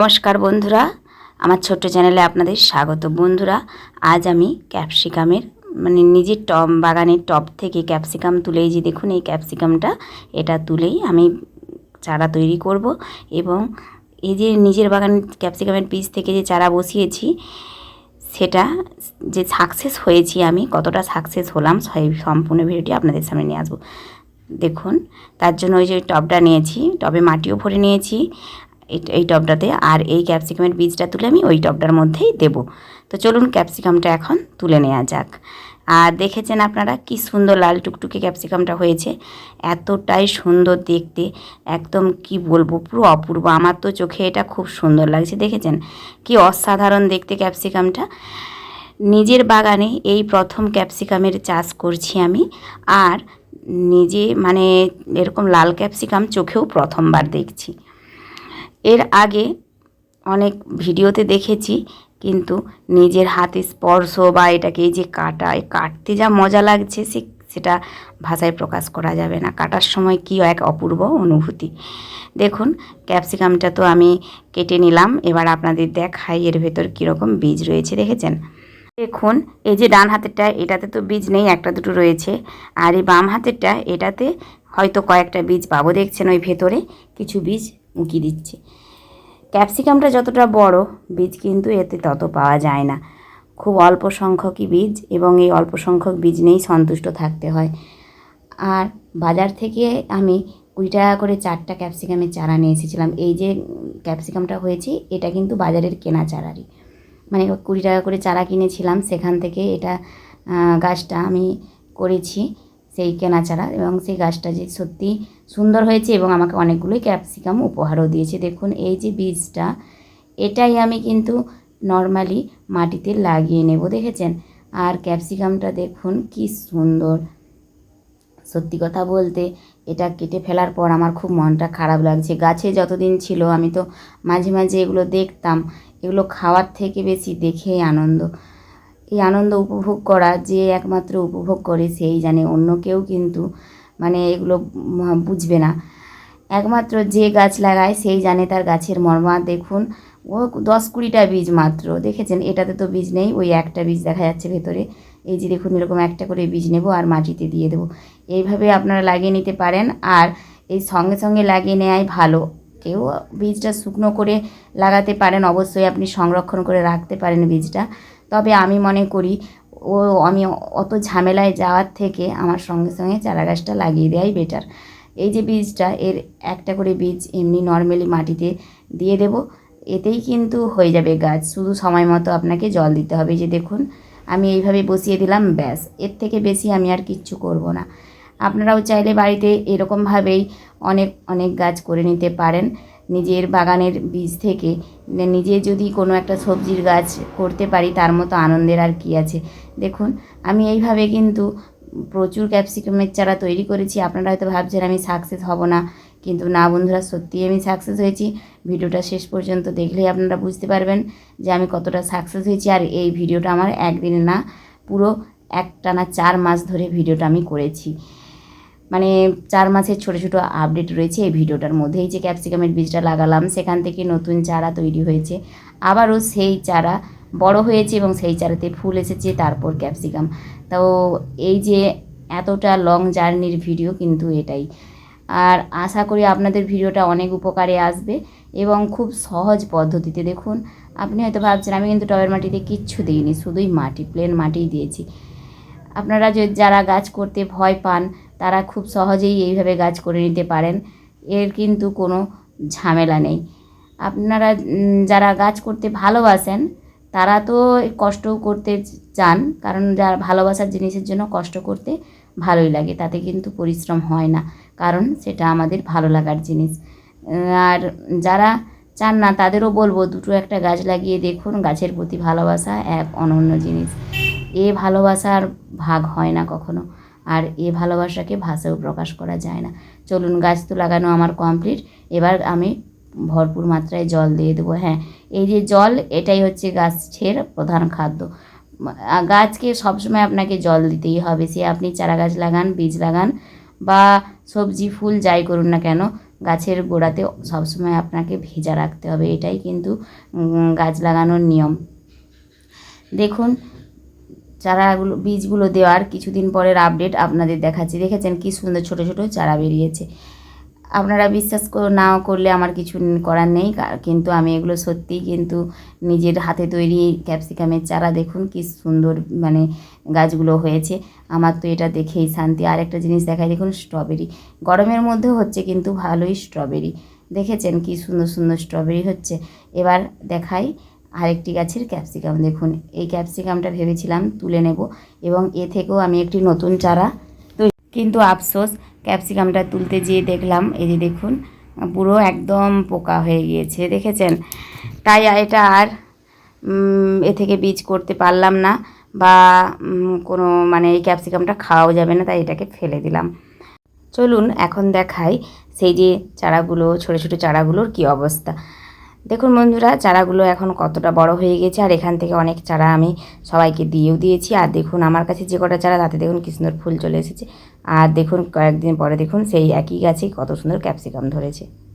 নমস্কার বন্ধুরা, আমার ছোট্ট চ্যানেলে আপনাদের স্বাগত। বন্ধুরা, আজ আমি ক্যাপসিকামের মানে নিজের টব, বাগানের টব থেকে ক্যাপসিকাম তুলেই যে দেখুন, এই ক্যাপসিকামটা, এটা তুলেই আমি চারা তৈরি করব এবং এই যে নিজের বাগান ক্যাপসিকামের বীজ থেকে যে চারা বসিয়েছি, সেটা যে সাকসেস হয়েছি আমি, কতটা সাকসেস হলাম, সেই সম্পূর্ণ ভিডিওটি আপনাদের সামনে নিয়ে আসব। দেখুন, তার জন্য ওই যে টবটা নিয়েছি, টবে মাটিও ভরে নিয়েছি এই- টবটাতে আর এই ক্যাপসিকামের বীজটা তুলে আমি ওই টবটার মধ্যেই দেব। তো চলুন ক্যাপসিকামটা এখন তুলে নেওয়া যাক। আর দেখেছেন আপনারা কি সুন্দর লাল টুকটুকে ক্যাপসিকামটা হয়েছে? এতটাই সুন্দর দেখতে। একদম কি বলব, পুরো অপূর্ব। আমার তো চোখে এটা খুব সুন্দর লাগছে। দেখেছেন? কি অসাধারণ দেখতে ক্যাপসিকামটা। নিজের বাগানে এই প্রথম ক্যাপসিকামের চাষ করছি আমি। আর নিজে মানে এরকম লাল ক্যাপসিকাম চোখেও প্রথমবার দেখছি। এর আগে অনেক ভিডিওতে দেখেছি, কিন্তু নিজের হাতে স্পর্শ বা এটাকে যে কাটা, এই কাটতে যা মজা লাগছে সে, সেটা ভাষায় প্রকাশ করা যাবে না। কাটার সময় কী এক অপূর্ব অনুভূতি। দেখুন, ক্যাপসিকামটা তো আমি কেটে নিলাম, এবার আপনাদের দেখাই এর ভেতর কীরকম বীজ রয়েছে, দেখেছেন? দেখুন, এই যে ডান হাতেরটা, এটাতে তো বীজ নেই, একটা দুটো রয়েছে। আর এই বাম হাতেরটা, এটাতে হয়তো কয়েকটা বীজ পাবো, দেখছেন ওই ভেতরে? কিছু বীজ উঁকি দিচ্ছে। ক্যাপসিকামটা যতটা বড়, বীজ কিন্তু এতে তত পাওয়া যায় না। খুব অল্প সংখ্যকই বীজ এবং এই অল্প সংখ্যক বীজ নিয়েই সন্তুষ্ট থাকতে হয়। আর বাজার থেকে আমি কুড়ি টাকা করে চারটা ক্যাপসিকামের চারা নিয়ে এসেছিলাম। এই যে ক্যাপসিকামটা হয়েছে, এটা কিন্তু বাজারের কেনা চারারই। মানে কুড়ি টাকা করে চারা কিনেছিলাম, সেখান থেকে এটা গাছটা আমি করেছি। সেই কেনা চারা এবং সেই গাছটা যে সত্যি সুন্দর হয়েছে এবং আমাকে অনেকগুলোই ক্যাপসিকাম উপহারও দিয়েছে। দেখুন, এই যে বীজটা, এটাই আমি কিন্তু নর্মালি মাটিতে লাগিয়ে নেব, দেখেছেন? আর ক্যাপসিকামটা দেখুন, কি সুন্দর। সত্যি কথা বলতে, এটা কেটে ফেলার পর আমার খুব মনটা খারাপ লাগছে। গাছে যতদিন ছিল, আমি তো মাঝে মাঝে এগুলো দেখতাম। এগুলো খাওয়ার থেকে বেশি দেখেই আনন্দ। এই আনন্দ উপভোগ করা যে একমাত্র উপভোগ করে সেই জানে। অন্য কেউ কিন্তু মানে এগুলো বুঝবে না। একমাত্র যে গাছ লাগায় সেই জানে তার গাছের মর্মা। দেখুন, ও দশ কুড়িটা বীজ মাত্র। দেখেছেন? এটাতে তো বীজ নেই, ওই একটা বীজ দেখা যাচ্ছে ভেতরে। এই যে দেখুন, এরকম একটা করে বীজ নেব আর মাটিতে দিয়ে দেবো। এইভাবে আপনারা লাগিয়ে নিতে পারেন আর এই সঙ্গে সঙ্গে লাগিয়ে নেওয়াই ভালো। কেউ বীজটা শুকনো করে লাগাতে পারেন, অবশ্যই আপনি সংরক্ষণ করে রাখতে পারেন বীজটা। তবে আমি মনে করি, ও, আমি অত ঝামেলায় যাওয়ার থেকে আমার সঙ্গে সঙ্গে চারা গাছটা লাগিয়ে দেওয়াই বেটার এই যে বীজটা, এর একটা করে বীজ এমনি নর্মালি মাটিতে দিয়ে দেব, এতেই কিন্তু হয়ে যাবে গাছ। শুধু সময় মতো আপনাকে জল দিতে হবে যে দেখুন, আমি এইভাবে বসিয়ে দিলাম, ব্যাস। এর থেকে বেশি আমি আর কিচ্ছু করব না। আপনারাও চাইলে বাড়িতে এরকমভাবেই অনেক অনেক গাছ করে নিতে পারেন। নিজের বাগানের বীজ থেকে। নিজে যদি কোনো একটা সবজির গাছ করতে পারি, তার মতো আনন্দের আর কি আছে? দেখুন, আমি এইভাবে কিন্তু প্রচুর ক্যাপসিকামের চারা তৈরি করেছি। আপনারা হয়তো ভাবছেন আমি সাকসেস হব না। কিন্তু না, বন্ধুরা, সত্যিই আমি সাকসেস হয়েছি। ভিডিওটা শেষ পর্যন্ত দেখলেই আপনারা বুঝতে পারবেন যে আমি কতটা সাকসেস হয়েছি। আর এই ভিডিওটা আমার একদিনে না, পুরো একটানা চার মাস ধরে ভিডিওটা আমি করেছি। মানে চার মাসের ছোটো ছোটো আপডেট রয়েছে এই ভিডিওটার মধ্যে এই যে ক্যাপসিকামের বীজটা লাগালাম, সেখান থেকে নতুন চারা তৈরি হয়েছে। আবারও সেই চারা বড় হয়েছে এবং সেই চারাতে ফুল এসেছে, তারপর ক্যাপসিকাম তো এই যে এতটা লং জার্নির ভিডিও কিন্তু এটাই। আর আশা করি আপনাদের ভিডিওটা অনেক উপকারে আসবে এবং খুব সহজ পদ্ধতিতে দেখুন, আপনি হয়তো ভাবছেন, আমি কিন্তু টবের মাটিতে কিচ্ছু দিইনি, শুধুই মাটি প্লেন মাটিই দিয়েছি। আপনারা যে যারা গাছ করতে ভয় পান তারা খুব সহজেই এইভাবে গাছ করে নিতে পারেন। এর কিন্তু কোনো ঝামেলা নেই। আপনারা যারা গাছ করতে ভালোবাসেন, তারা তো কষ্টও করতে চান, কারণ যারা ভালোবাসার জিনিসের জন্য কষ্ট করতে ভালোই লাগে, তাতে কিন্তু পরিশ্রম হয় না, কারণ সেটা আমাদের ভালো লাগার জিনিস। আর যারা চান না, তাদেরও বলব, দুটো একটা গাছ লাগিয়ে দেখুন, গাছের প্রতি ভালোবাসা এক অনন্য জিনিস। এ ভালোবাসার ভাগ হয় না কখনো। আর এ ভালোবাসাকে ভাষাও প্রকাশ করা যায় না। চলুন, গাছ তো লাগানো আমার কমপ্লিট এবার আমি ভরপুর মাত্রায় জল দিয়ে দেবো। হ্যাঁ এই যে জল, এটাই হচ্ছে গাছের প্রধান খাদ্য। গাছকে সবসময় আপনাকে জল দিতেই হবে। সে আপনি চারা গাছ লাগান, বীজ লাগান বা সবজি, ফুল যাই করুন না কেন, গাছের গোড়াতে সবসময় আপনাকে ভেজা রাখতে হবে। এটাই কিন্তু গাছ লাগানোর নিয়ম। দেখুন চারাগুলো, বীজগুলো দেওয়ার কিছুদিন পরের আপডেট আপনাদের দেখাচ্ছি। দেখেছেন কি সুন্দর ছোট ছোট চারা বেরিয়েছে। আপনারা বিশ্বাস নাও করলে আমার কিছু করার নেই। কিন্তু আমি এগুলো সত্যিই কিন্তু নিজের হাতে তৈরি ক্যাপসিকামের চারা দেখুন কি সুন্দর মানে গাছগুলো হয়েছে। আমার তো এটা দেখেই শান্তি। আর একটা জিনিস দেখাই, দেখুন স্ট্রবেরি গরমের মধ্যেও হচ্ছে কিন্তু ভালোই স্ট্রবেরি দেখেছেন কি সুন্দর সুন্দর স্ট্রবেরি হচ্ছে। এবার দেখাই আরেকটি গাছের ক্যাপসিকাম দেখুন, এই ক্যাপসিকামটা ভেবেছিলাম তুলে নেব এবং এ থেকেও আমি একটি নতুন চারা তো কিন্তু আফসোস ক্যাপসিকামটা তুলতে যেয়ে দেখলাম, এই যে দেখুন, পুরো একদম পোকা হয়ে গিয়েছে, দেখেছেন? তাই এটা আর এ থেকে বীজ করতে পারলাম না বা কোনো মানে এই ক্যাপসিকামটা খাওয়াও যাবে না, তাই এটাকে ফেলে দিলাম। চলুন, এখন দেখাই সেই যে চারাগুলো, ছোট ছোট চারাগুলোর কি অবস্থা। দেখুন বন্ধুরা, চারাগুলো এখন কতটা বড় হয়ে গেছে, আর এখান থেকে অনেক চারা আমি সবাইকে দিয়েও দিয়েছি। আর দেখুন, আমার কাছে যে কটা চারা, তাতে দেখুন কি সুন্দর ফুল চলে এসেছে। আর দেখুন, কয়েকদিন পরে দেখুন, সেই একই গাছেই কত সুন্দর ক্যাপসিকাম ধরেছে।